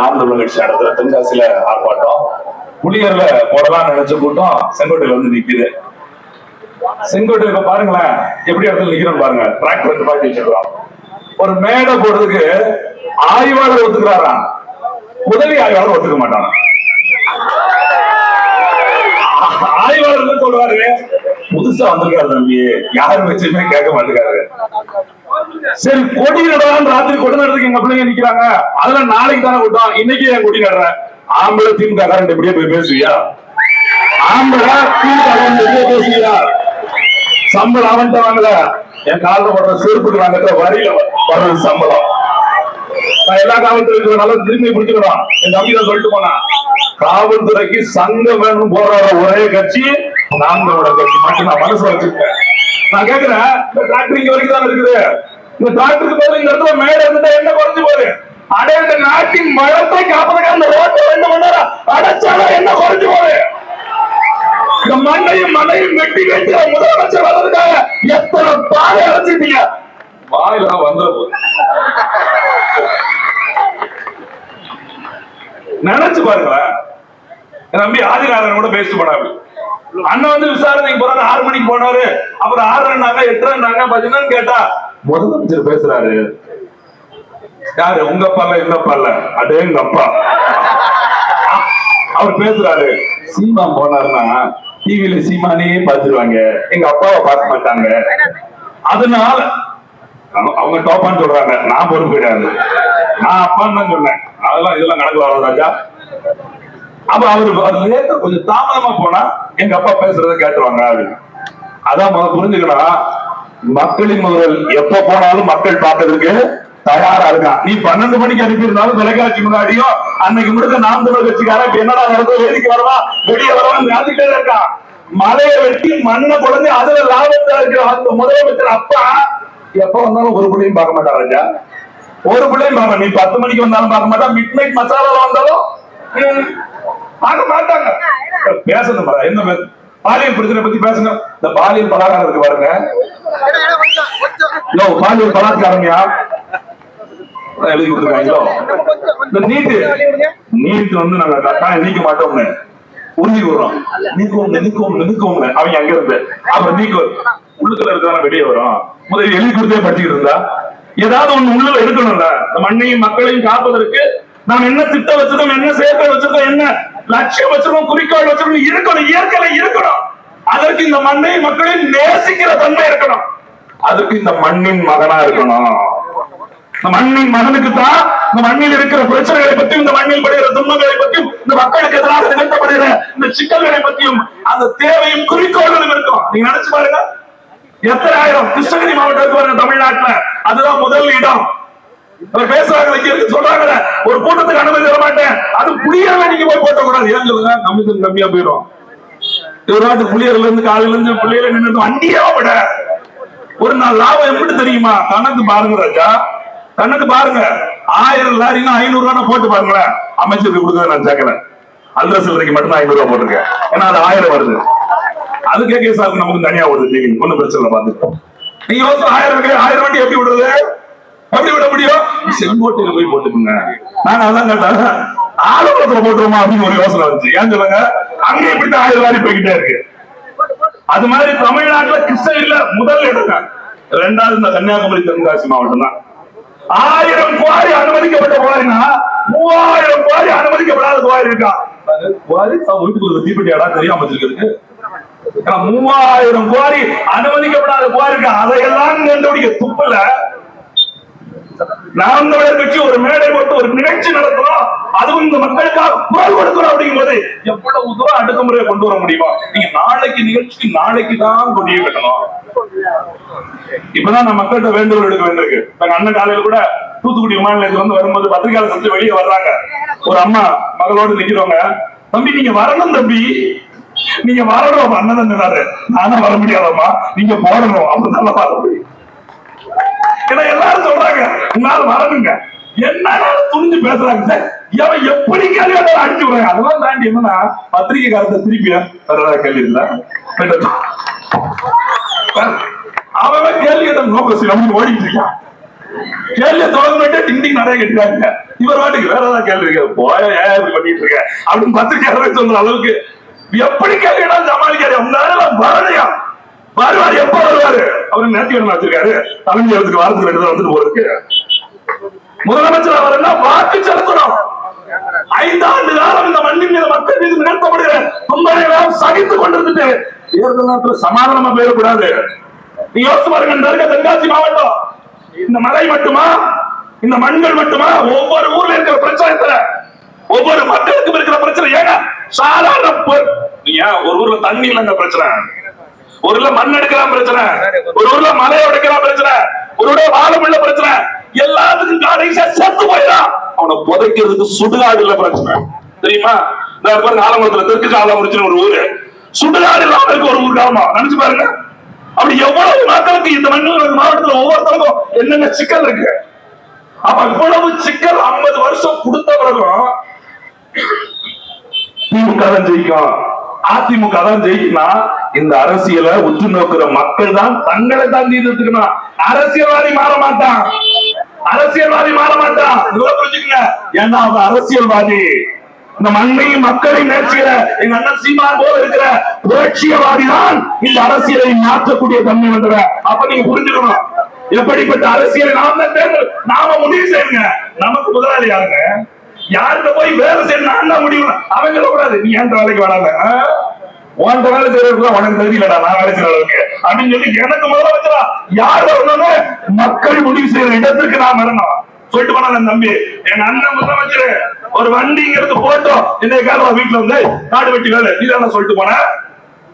நாம் தமிழ் கட்சி நடத்துற தென்காசியில ஆர்ப்பாட்டம். புளியர்ல போடலாம் நினைச்ச கூட்டம் செங்கோட்டையில வந்து நிக்குது. செங்கோட்டை இப்ப பாருங்களேன் எப்படி இடத்துல நிக்கிறோம் பாருங்க. டிராக்டர் வந்து பாக்கி வச்சிருக்கோம் ஒரு மேடை போடுறதுக்கு ஆய்வாளர் ஒத்துக்கிறாராம் உதவி ஆய்வாளர் ஒத்துக்க மாட்டான்? ஆய்வாளர் சொல்றாரு புதுசா வந்திருக்காரு தம்பி. யாரும் வச்சுமே கேட்க மாட்டேங்காரு சரி கொடி நடலாம் ராத்திரி கொடி நடுறதுக்கு எங்க பிள்ளைங்க நிக்கிறாங்க. அதெல்லாம் நாளைக்கு தானே விட்டோம் இன்னைக்கு என் கொடி நடுற? ஆம்பளை திமுக காரன் இப்படியே போய் பேசுவியா? ஆம்பளை திமுக காரன் இப்படியே பேசுவியா? சம்பளம் அவன்கிட்ட வாங்கல. என் காலில் போடுற செருப்புக்கு வாங்குற வரியில வர்றது சம்பளம். நான் எல்லா காவல்துறைக்கும் நல்லா திரும்பி பிடிச்சிக்கிறோம் என் தம்பி தான் சொல்லிட்டு போனா காவல்துறைக்கு சங்கம் வேணும் போராட ஒரே கட்சி நாங்களோட கட்சி. மட்டும் நான் மனசுல வச்சிருக்கேன் நான் கேக்குறேன் இந்த டிராக்டர் இங்க வரைக்கும் தான் இருக்குது? இந்த டிராக்டருக்கு போது இந்த இடத்துல மேல இருந்தா என்ன குறைஞ்சு போகுது? அடே இந்த நாட்டின் மரத்தை காப்பதற்காக அந்த ரோட்டை ரெண்டு மணி நேரம் அடைச்சாலும் என்ன குறைஞ்சு போகுது? இந்த மண்ணையும் மண்ணையும் வெட்டி வெட்டி முதலமைச்சர் வர்றதுக்காக எத்தனை பாதை அடைச்சிட்டீங்க? வாயில வந்துட போகுது. நினைச்சு பாருங்களேன். நம்பி ஆதிநாதன் கூட பேசிட்டு போனாரு. அண்ணன் வந்து விசாரணைக்கு போறாரு ஆறு மணிக்கு போனாரு. அப்புறம் ஆறு ரெண்டாங்க எட்டு ரெண்டாங்க பதினொன்னு கேட்டா முதலமைச்சர் பேசுறாரு. யாரு? உங்க அப்பா எங்க பல்ல இல்ல. அடே எங்க அப்பா. அவர் பேசுறாரு. சீமா போனாருன்னா டிவில சீமானே பாத்துருவாங்க எங்க அப்பாவை பார்க்க மாட்டாங்க. அதனால அவங்க- அவங்க டோப்பான்னு சொல்றாங்க. நான் பொறுப்பு கிடையாது. நான் அப்பான்னு தான் சொன்னேன். அதெல்லாம் இதெல்லாம் நடக்க வர ராஜா. அப்ப அவரு லேட்டா கொஞ்சம் தாமதமா போனா எங்க அப்பா பேசுறத கேட்டுருவாங்க அப்படின்னு அதான் முதல்ல புரிஞ்சுக்கணும். மக்களின் முதல் எப்ப போனாலும் மக்கள் பார்க்கறதுக்கு தயாரா இருக்கான் நீ பன்னெண்டு மணிக்கு அனுப்பியிருந்தாலும் தொலைக்காட்சி முன்னாடியும் அன்னைக்கு முழுக்க நாம் தமிழ் கட்சிக்காரன் என்னடா நடந்தது வேடிக்கை வரவா? வெளியே வரவான்னு நடந்துட்டே இருக்கான் மலையை வெட்டி மண்ணை குழந்தை அதுல லாபத்தை இருக்கிற அந்த முதலமைச்சர் அப்பா எப்ப வந்தாலும் ஒரு பிள்ளையும் பார்க்க மாட்டா ராஜா? ஒரு பிள்ளையும் பார்க்க நீ பத்து மணிக்கு வந்தாலும் பார்க்க மாட்டா மிட் நைட் மசாலால வந்தாலும்? பார்க்க மாட்டாங்க. பேசணும் என்ன பேச பாலியல் பிரச்சனை பத்தி பேசுங்க. இந்த பாலியல் பலாகாரம் இருக்கு பாருங்க. யோ பாலியல் பலாத்காரங்கயா எழுதி கொடுத்துருக்காங்களோ இந்த நீட்டு நீட்டு வந்து நாங்க கட்டாயம் நீக்க மாட்டோம்னு. உறுதி கூறுறோம். நீக்குவோம் நீக்குவோம் நீக்குவோம் அவங்க அங்க இருந்து. அப்புறம் நீக்க உள்ளுக்குள்ள இருக்கான வெளியே வரும். முதல்ல எழுதி கொடுத்தே படிச்சுட்டு இருந்தா. ஏதாவது ஒண்ணு உள்ள எடுக்கணும்ல. மண்ணையும் மக்களையும் காப்பதற்கு நாம் என்ன திட்டம் வச்சிருக்கோம் என்ன சேர்க்க வச்சிருக்கோம் என்ன? லட்சியம் வச்சிருக்கோம் குறிக்கோள் வச்சிருக்கோம் இருக்கணும் இயற்கையில இருக்கணும். அதற்கு இந்த மண்ணை மக்களை நேசிக்கிற தன்மை இருக்கணும். அதுக்கு இந்த மண்ணின் மகனா இருக்கணும். இந்த மண்ணின் மகனுக்கு தான் இந்த மண்ணில் இருக்கிற பிரச்சனைகளை பற்றியும் இந்த மண்ணில் படுகிற துன்பங்களை பற்றியும் இந்த மக்களுக்கு எதிராக நிகழ்த்தப்படுகிற இந்த சிக்கல்களை பற்றியும் அந்த தேவையும் குறிக்கோள்களும் இருக்கும். நீங்க நினைச்சு பாருங்க. எத்தனை ஆயிரம் கிருஷ்ணகிரி மாவட்டத்துக்கு வருங்க தமிழ்நாட்டுல. அதுதான் முதல் இடம். அவர் பேசுறாங்க வைக்கிறது சொல்றாங்கல்ல. ஒரு கூட்டத்துக்கு அனுமதி தர மாட்டேன். அது புளியாம நீங்க போய் போட்ட கூடாது ஏன் சொல்லுங்க? கமிஷன் கம்மியா போயிடும். இவராட்டு புளியர்ல இருந்து காலையில இருந்து புள்ளியில நின்று வண்டியே விட ஒரு நாள் லாபம் எப்படி தெரியுமா? கணக்கு பாருங்க ராஜா. கணக்கு பாருங்க. ஆயிரம் லாரினா ஐநூறு ரூபா போட்டு பாருங்களேன். அமைச்சருக்கு கொடுக்கறது நான் சேர்க்கல அல்ல சில்லறைக்கு மட்டும் ஐநூறு ரூபா போட்டிருக்கேன். ஏன்னா அது ஆயிரம் வருது. அது கேட்க சார் நமக்கு தனியா வருது. டிவி ஒண்ணும் பிரச்சனை இல்லை நீங்க யோசிச்சு ஆயிரம் ஆயிரம் வண்டி எப்படி விடுறது? எப்படி விட முடியும்? செங்கோட்டையில போய் போட்டுக்கோங்க நான் அதான் கேட்டேன் ஆலோசனை போட்டுருமா அப்படின்னு ஒரு யோசனை வந்துச்சு. ஏன் சொல்லுங்க? அங்க இப்படி ஆயிரம் வாரி போய்கிட்டே இருக்கு. அது மாதிரி தமிழ்நாட்டுல கிருஷ்ணகிரியில முதல் இடம் ரெண்டாவது இந்த கன்னியாகுமரி தென்காசி மாவட்டம் தான் ஆயிரம் குவாரி அனுமதிக்கப்பட்ட குவாரினா மூவாயிரம் குவாரி அனுமதிக்கப்படாத குவாரி இருக்கா? குவாரி அவன் வீட்டுக்குள்ள தீப்பெட்டி இடம் தெரியாம வச்சிருக்கிறதுக்கு. மூவாயிரம் குவாரி அனுமதிக்கப்படாத குவாரி இருக்கா? அதையெல்லாம் கண்டுபிடிக்க துப்பல. நாம் தமிழர் கட்சி ஒரு மேடை போட்டு ஒரு நிகழ்ச்சி நடத்துறோம். அதுவும் இந்த மக்களுக்காக குரல் கொடுக்கிறோம் அப்படிங்கும் போது எவ்வளவு தூரம் அடுக்குமுறையை கொண்டு வர முடியுமா? நீங்க நாளைக்கு நிகழ்ச்சிக்கு நாளைக்கு தான் கொடியை கட்டணும். இப்பதான் நான் மக்கள்கிட்ட வேண்டுகோள் எடுக்க வேண்டியிருக்கு. எங்க அண்ணன் காலையில கூட தூத்துக்குடி விமான நிலையத்துல வந்து வரும்போது பத்திரிகையாளர் சந்திச்சு வெளியே வர்றாங்க. ஒரு அம்மா மகளோடு நிக்கிறவங்க தம்பி நீங்க வரணும் தம்பி. நீங்க வரணும். அண்ணன் தான் நானும் வர முடியாதம்மா. நீங்க போடணும். அப்பதான் வர முடியும். ஏன்னா எல்லாரும் சொல்றாங்க உங்களால வரணுங்க. என்ன துணிஞ்சு பேசுறாங்க சார்? எவன் எப்படி கேள்வி கேட்டாலும் அடிச்சு விடுறாங்க. அதெல்லாம் தாண்டி என்னன்னா பத்திரிகை காலத்தை திருப்பி வேற கேள்வி இல்ல அவன் கேள்வி கேட்ட நோக்கம் நம்ம ஓடிட்டு இருக்கான். கேள்வி தொடங்க மாட்டே டிங் டிங் நிறைய கேட்டுறாங்க இவர் வாட்டுக்கு வேற ஏதாவது கேள்வி இருக்கு. போய் ஏன் பண்ணிட்டு இருக்க? அப்படின்னு பத்திரிகையாளர் சொல்ற அளவுக்கு எப்படி கேள்விடா சமாளிக்காரு உங்களால வரலையா? வருவாரு எப்ப வருவாரு? அவரு நேர்த்தி வச்சிருக்காரு? தலைமையத்துக்கு வாரத்துக்கு ரெண்டு வந்துட்டு போறதுக்கு. முதலமைச்சர் அவர் என்ன வாக்கு செலுத்தணும்? ஐந்தாண்டு காலம் இந்த மண்ணின் மீது மக்கள் மீது நிகழ்த்தப்படுகிற துன்பரையெல்லாம் சகித்துக் கொண்டிருந்துட்டு தேர்தல் நேரத்தில் சமாதானமா போயிடக்கூடாது. நீ யோசிச்சு பாருங்க இந்த இருக்க தென்காசி மாவட்டம். இந்த மலை மட்டுமா? இந்த மண்கள் மட்டுமா? ஒவ்வொரு ஊர்ல இருக்கிற பிரச்சனை ஒவ்வொரு மக்களுக்கும் இருக்கிற பிரச்சனை. ஏன்னா சாதாரண பொ- ஒரு ஊர்ல தண்ணி இல்லைங்க பிரச்சனை? ஒரு ஊர்ல மண் எடுக்கலாம் பிரச்சனை. ஒரு ஊர்ல மலையை உடைக்கலாம் பிரச்சனை. ஒரு ஊர்ல வாழமுள்ள பிரச்சனை. எல்லாத்துக்கும் கடைசியா செத்து போயிடான் அவனை புதைக்கிறதுக்கு சுடுகாடு இல்ல பிரச்சனை. தெரியுமா? நான் பாருங்க ஆலமரத்துல தெற்கு ஆலங்குறிச்சின்னு ஒரு ஊரு. சுடுகாடு இல்லாம இருக்க ஒரு ஊர் கிராமம் நினைச்சு பாருங்க. அப்படி எவ்வளவு மக்களுக்கு இந்த மண்ணூர் மாவட்டத்துல ஒவ்வொருத்தருக்கும் என்னென்ன சிக்கல் இருக்கு? அப்ப இவ்வளவு சிக்கல் 50 வருஷம் கொடுத்த பிறகும் திமுக தான் ஜெயிக்கும். அதிமுக தான் ஜெயிக்கணும் இந்த அரசியலை உற்று நோக்குற மக்கள் தான் தங்களை தான் தீர்த்துக்கணும் அரசியல்வாதி மாற மாட்டான். அரசியல்வாதி மாற மாட்டான். புரிஞ்சுக்கங்க. ஏன்னா அவன் அரசியல்வாதி. இந்த மண்ணையும் மக்களையும் நேர்ச்சிக்கிற எங்க அண்ணன் சீமான் போல இருக்கிற புரட்சியவாதி தான் இந்த அரசியலை மாற்றக்கூடிய தன்மை வந்தவன் அப்ப நீங்க புரிஞ்சுக்கணும். எப்படிப்பட்ட அரசியலை நாம தான் நாம முடிவு செய்யுங்க. நமக்கு முதலாளி யாருங்க? யார்கிட்ட போய் வேலை செய்யணும்? நான் தான் முடிவு அவங்க கூடாது நீ ஏன் வேலைக்கு வராத? உன்கிட்ட வேலை செய்யறதுக்கு உனக்கு தெரியலடா நான் வேலை செய்யற அளவுக்கு. அப்படின்னு சொல்லி எனக்கு முதல்ல வச்சுடா யார் வரணும்னு மக்கள் முடிவு செய்யற இடத்துக்கு நான் வரணும். சொல்லிட்டு போனா என் தம்பி எங்க அண்ணன் முதலமைச்சர் ஒரு வண்டிங்கிறது போட்டோம். இன்னைக்கு காலம் வீட்டுல வந்து. காடு வெட்டி வேலை. நீதான் சொல்லிட்டு போனேன்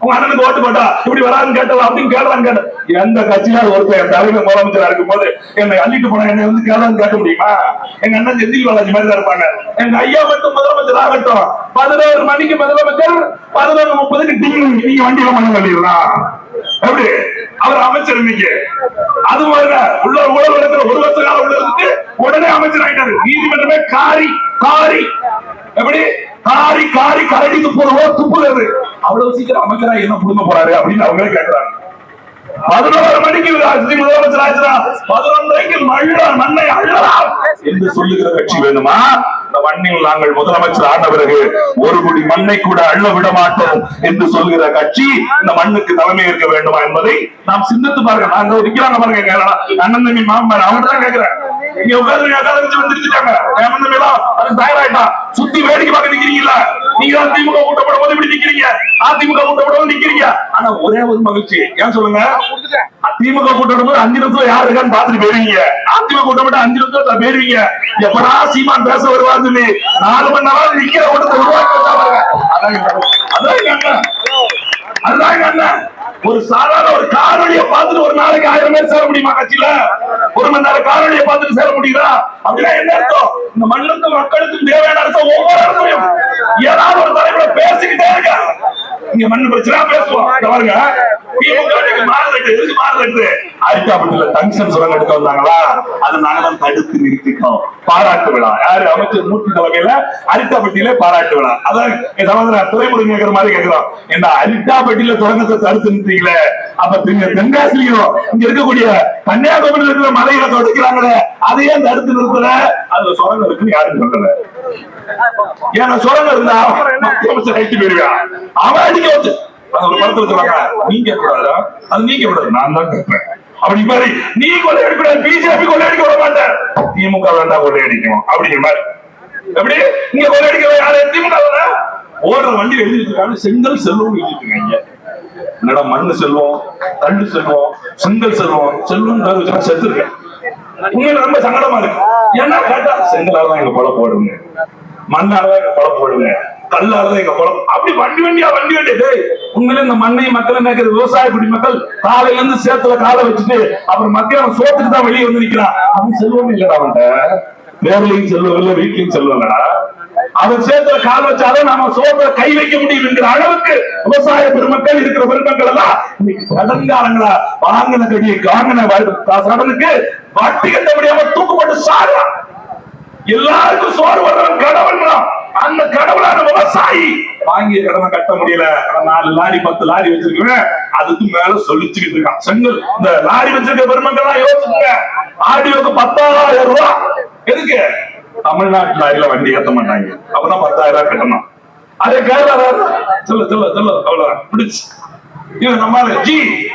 உங்க அண்ணனுக்கு ஓட்டு போட்டா இப்படி வரான்னு கேட்டதா அப்படின்னு கேட்கலாம் கேட்ட எந்த கட்சியாவது ஒருத்தர் என் தலைவர் முதலமைச்சரா இருக்கும் போது என்னை அள்ளிட்டு போனா என்னை வந்து கேட்கலாம்னு கேட்க முடியுமா? எங்க அண்ணன் செந்தில் பாலாஜி மாதிரி தான் இருப்பாங்க. எங்க ஐயா மட்டும் முதலமைச்சர் ஆகட்டும். பதினோரு மணிக்கு முதலமைச்சர் பதினொன்று முப்பதுக்கு டிங் நீங்க வண்டியில மண்ணு கட்டிடலாம் எப்படி? அவர் அமைச்சர் இன்னைக்கு. அது மாதிரி உள்ள ஊழல் இடத்துல ஒரு வருஷ காலம் உள்ள இருந்து உடனே அமைச்சர் ஆயிட்டாரு. நீதிமன்றமே காரி காரி. எப்படி? காரி காரி கரடி போடுவோம் துப்புறது. அவ்வளவு சீக்கிரம் அமைச்சரா என்ன புடுங்க போறாரு அப்படின்னு அவங்களே கேட்கிறாங்க பதினோரு மணிக்கு ராஜ்ரி முதலமைச்சர் ஆச்சுனா பதினொன்றைக்கு மள்ள மண்ணை அள்ளலாம் என்று சொல்லுகிற கட்சி வேணுமா? இந்த மண்ணில் நாங்கள் முதலமைச்சர் ஆன பிறகு ஒரு குடி மண்ணை கூட அள்ள விட மாட்டோம் என்று சொல்லுகிற கட்சி இந்த மண்ணுக்கு தலைமை இருக்க வேண்டுமா என்பதை நாம் சிந்தித்து பாருங்க. நாங்க நிக்கிறாங்க பாருங்க அண்ணன் தம்பி மாமன் அவங்க தான் கேக்குறேன் இங்க உட்காந்து உட்கார வந்துருச்சுட்டாங்க. அது தயாராயிட்டான். சுத்தி வேடிக்கை பார்க்க நிக்கிறீங்களா நீங்க தான் திமுக கூட்டப்படும் போது இப்படி நிக்கிறீங்க. அதிமுக கூட்டப்படும் நிக்கிறீங்க. ஆனா ஒரே ஒரு மகிழ்ச்சி. ஏன் சொல்லுங்க? திமுக கூட்டம் போது அஞ்சு நிமிஷம் யாரு இருக்கான்னு பாத்துட்டு போயிருவீங்க. அதிமுக கூட்டம் மட்டும் அஞ்சு நிமிஷத்துல போயிருவீங்க. எப்படா சீமான் பேச வருவார் சொல்லி நாலு மணி நேரம் நிக்கிற கூட்டத்தை உருவாக்கி. அதான். அதான் அண்ணன். ஒரு சாதாரண ஒரு காணொலியை பார்த்துட்டு ஒரு நாளைக்கு ஆயிரம் பேர் சேர முடியுமா கட்சியில? ஒரு மணி நேரம் காணொலியை பார்த்துட்டு சேர முடியுதா? அப்படின்னா என்ன அர்த்தம்? இந்த மண்ணுக்கும் மக்களுக்கும் தேவையான அர்த்தம் ஒவ்வொரு இடத்துலயும் ஏதாவது ஒரு தலைமுறை பேசிக்கிட்டே இருக்க இங்க மண்ணு பிரச்சனை பேசுவோம். பாருங்க. சுரங்க பாராட்டு விழா. யாரு? அமைச்சர் மூர்த்தி தலைமையில அரிட்டாப்பட்டியில பாராட்டு விழா. அதான் சகோதரர் துறைமுறை கேட்கிற மாதிரி கேட்கிறோம் இந்த அரிட்டாப்பட்டியில தொடங்கத்தை தடுத்து நிறுத்தீங்களே அப்ப நீங்க தென்காசிலையும் இங்க இருக்கக்கூடிய கன்னியாகுமரியில் இருக்கிற மலைகளை தொடக்கிறாங்களே? அதையே தடுத்து நிறுத்தல. அதுல சுரங்கம் இருக்குன்னு யாரும் சொல்லல. ஏன்னா சுரங்கம் இருந்தா? மத்திய அமைச்சர் ஐடி போயிருவான் அவன் அடிக்க வச்சு அது ஒரு படத்துல சொல்றாங்க நீங்க கூடாதா அது நீங்க கூடாது நான் தான் கேட்பேன். அப்படி மாதிரி நீ கொள்ளையடிக்க கூடாது பிஜேபி கொள்ளையடிக்க விட மாட்டேன். திமுக வேண்டாம் கொள்ளையடிக்கும் அப்படிங்கிற மாதிரி. எப்படி? நீங்க கொள்ளையடிக்க யாரு? திமுக தானே? ஓடுற வண்டி எழுதிட்டு இருக்காங்க செங்கல் செல்வம் எழுதிட்டு இருக்காங்க என்னடா மண்ணு செல்வம் கல்லு செல்வம் செங்கல் செல்வம் செல்வம் பேர் செத்து இருக்கேன் ரொம்ப சங்கடமா இருக்கு. ஏன்னா கேட்டா செங்கலால தான் எங்க பொழப்பு போடுங்க. மண்ணால தான் எங்க பொழப்பு போடுங்க. கல்லால தான் எங்க பொழப்பு அப்படி வண்டி வண்டியா வண்டி வண்டி. உண்மையில இந்த மண்ணை மக்களை நினைக்கிற விவசாய குடிமக்கள் காலையில இருந்து சேத்துல காலை வச்சுட்டு அப்புறம் மத்தியானம் சோத்துக்கு தான் வெளியே வந்து நிக்கிறான். அவன் செல்வம் இல்லடா அவன்கிட்ட. வேலையும் செல்வம் இல்ல வீட்லயும் செல்வம் இல்லடா. அவன் சேர்த்துல கால் வச்சாலும் நாம சோத்துல கை வைக்க முடியும் என்கிற அளவுக்கு விவசாய பெருமக்கள் இருக்கிற பெருமக்கள் எல்லாம் இன்னைக்கு கடன்காரங்களா வாங்கின கடியை வாங்கின கடனுக்கு வட்டி கட்ட முடியாம தூக்கப்பட்டு சாடுறான் எல்லாருக்கும் சோறு வர்றவன் கடவுள் அந்த கடவுளான விவசாயி. வாங்கிய கடனை கட்ட முடியல. நாலு லாரி பத்து லாரி வச்சிருக்கேன் அதுக்கு மேல சொல்லிச்சுக்கிட்டு இருக்கான். செங்கல் இந்த லாரி வச்சிருக்க பெருமக்கெல்லாம் யோசிச்சுங்க ஆடியோக்கு பத்தாயிரம் ரூபாய் எதுக்கு? தமிழ்நாட்டுல அதுல வண்டி ஏத்த மாட்டாங்க. அப்பதான் பத்தாயிரம் ரூபாய் கட்டணும். அதே கேரளா சொல்ல சொல்ல சொல்ல. அவ்வளவுதான். பிடிச்சு இவன் நம்மால ஜி.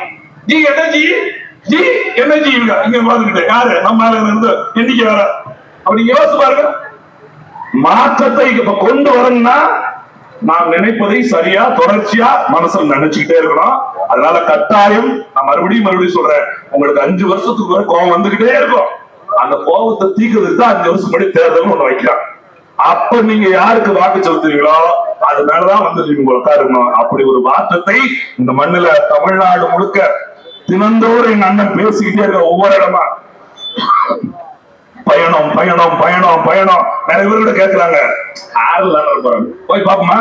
ஜி என்ன ஜி? ஜி என்ன ஜி இவங்க? இங்க பாத்துக்கிட்டு. யாரு? நம்மால இருந்து எண்ணிக்கை வேற. அப்படி யோசிச்சு பாருங்க. மாற்றத்தை இப்ப கொண்டு வரணும்னா நாம் நினைப்பதை சரியா தொடர்ச்சியா மனசுல நினைச்சுக்கிட்டே இருக்கணும். அதனால கட்டாயம் நான் மறுபடியும் மறுபடியும் சொல்றேன். உங்களுக்கு அஞ்சு வருஷத்துக்கு கோபம் வந்துகிட்டே இருக்கும். அந்த கோபத்தை தீக்கிறதுக்கு தான் அஞ்சு வருஷம் படி தேர்தல் ஒண்ணு வைக்கிறான் அப்ப நீங்க யாருக்கு வாக்கு செலுத்துறீங்களோ அது மேலதான் வந்து நீங்க உட்காருக்கணும் அப்படி ஒரு மாற்றத்தை இந்த மண்ணுல தமிழ்நாடு முழுக்க தினந்தோறும் எங்க அண்ணன் பேசிக்கிட்டே இருக்க ஒவ்வொரு இடமா? பயணம் பயணம் பயணம் பயணம். நிறைய பேர் கூட கேக்குறாங்க. ஆறுல போய் பாப்போமா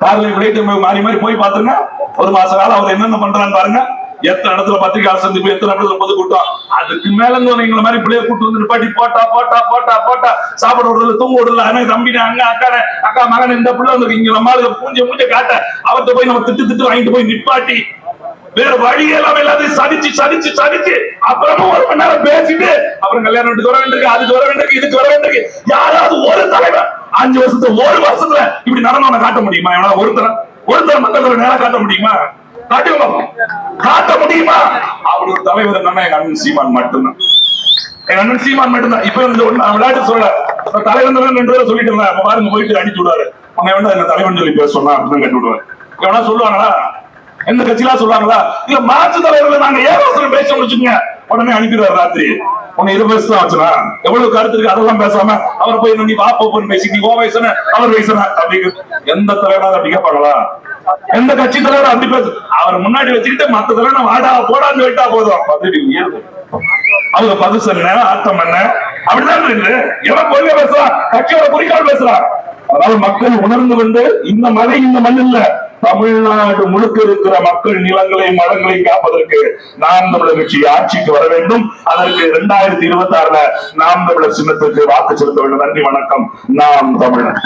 கார்ல விளையாட்டு மாறி மாறி போய் பாத்துருங்க ஒரு மாச காலம் அவர் என்னென்ன பண்றான்னு பாருங்க. எத்தனை இடத்துல பத்திரிகை சந்திப்பு எத்தனை இடத்துல பொதுக்கூட்டம் அதுக்கு மேல இருந்து எங்களை மாதிரி பிள்ளைய கூட்டு வந்து நிப்பாட்டி போட்டா போட்டா போட்டா போட்டா. சாப்பிட விடுறது தூங்க விடுறது அண்ணன் தம்பின அங்க அக்கான அக்கா மகன் இந்த பிள்ளை வந்து இங்க நம்ம பூஞ்ச பூஞ்ச காட்ட அவர்கிட்ட போய் நம்ம திட்டு திட்டு வாங்கிட்டு போய் நிப்பாட்டி. வேற வழி எல்லாம் எல்லாத்தையும் சதிச்சு சதிச்சு சதிச்சு அப்புறமா ஒரு மணி நேரம் பேசிட்டு அப்புறம் கல்யாணம் வீட்டுக்கு வர வேண்டியிருக்கு அதுக்கு வர வேண்டியிருக்கு இதுக்கு வர வேண்டியிருக்கு. யாராவது ஒரு தலைவர் அஞ்சு வருஷத்துல ஒரு வருஷத்துல இப்படி நடந்தவனை காட்ட முடியுமா? எவனால ஒருத்தர ஒருத்தர் மக்கள் நேரம் காட்ட முடியுமா? காட்டுங்க காட்ட முடியுமா? அப்படி ஒரு தலைவர் என்னன்னா எங்க அண்ணன் சீமான் மட்டும்தான். எங்க அண்ணன் சீமான் மட்டும்தான். இப்ப இந்த ஒண்ணு நான் விளையாட்டு சொல்ல தலைவர் தலைவன் ரெண்டு சொல்லிட்டு இருந்தேன் அப்ப பாருங்க போயிட்டு அடிச்சு விடுவாரு. அவங்க வேண்டாம் என்ன தலைவன் சொல்லி பேச சொன்னா அப்படின்னு கட்டி விடுவாரு. எவனா சொல்லுவாங்களா? எந்த கட்சியெல்லாம் சொல்லுவாங்களா? இல்ல மாற்று தலைவர்ல நாங்க ஏகவசனம் பேச முடிச்சுங்க உடனே அனுப்பிடுவார் ராத்திரி. உன்னை இருபது பேசலாம் ஆச்சுனா? எவ்வளவு கருத்து இருக்கு? அதெல்லாம் பேசாம அவர் போய் நீ வா போய் பேசி நீ ஓ வயசுன அவர் வயசுன அப்படி எந்த தலைவராக அப்படி கேட்பாங்களா எந்த கட்சி தலைவர் அப்படி பேசு. அவர் முன்னாடி வச்சுக்கிட்டு மத்த தலைவர் வாடா போடான்னு சொல்லிட்டா போதும். பதவி உயர்வு. அவங்க பதில் சொன்ன ஆட்டம் என்ன? அப்படிதான் இருக்கு. எவன் கொள்கை பேசுறான் கட்சியோட குறிக்கோள் பேசுறான் அதாவது மக்கள் உணர்ந்து கொண்டு இந்த மலை இந்த மண் இல்ல. தமிழ்நாடு முழுக்க இருக்கிற மக்கள் நிலங்களை மரங்களை காப்பதற்கு நாம் தமிழர் கட்சி ஆட்சிக்கு வர வேண்டும். அதற்கு இரண்டாயிரத்தி இருபத்தி ஆறுல நாம் தமிழர் சின்னத்துக்கு வாக்கு செலுத்த வேண்டும். நன்றி வணக்கம். நாம் தமிழர்.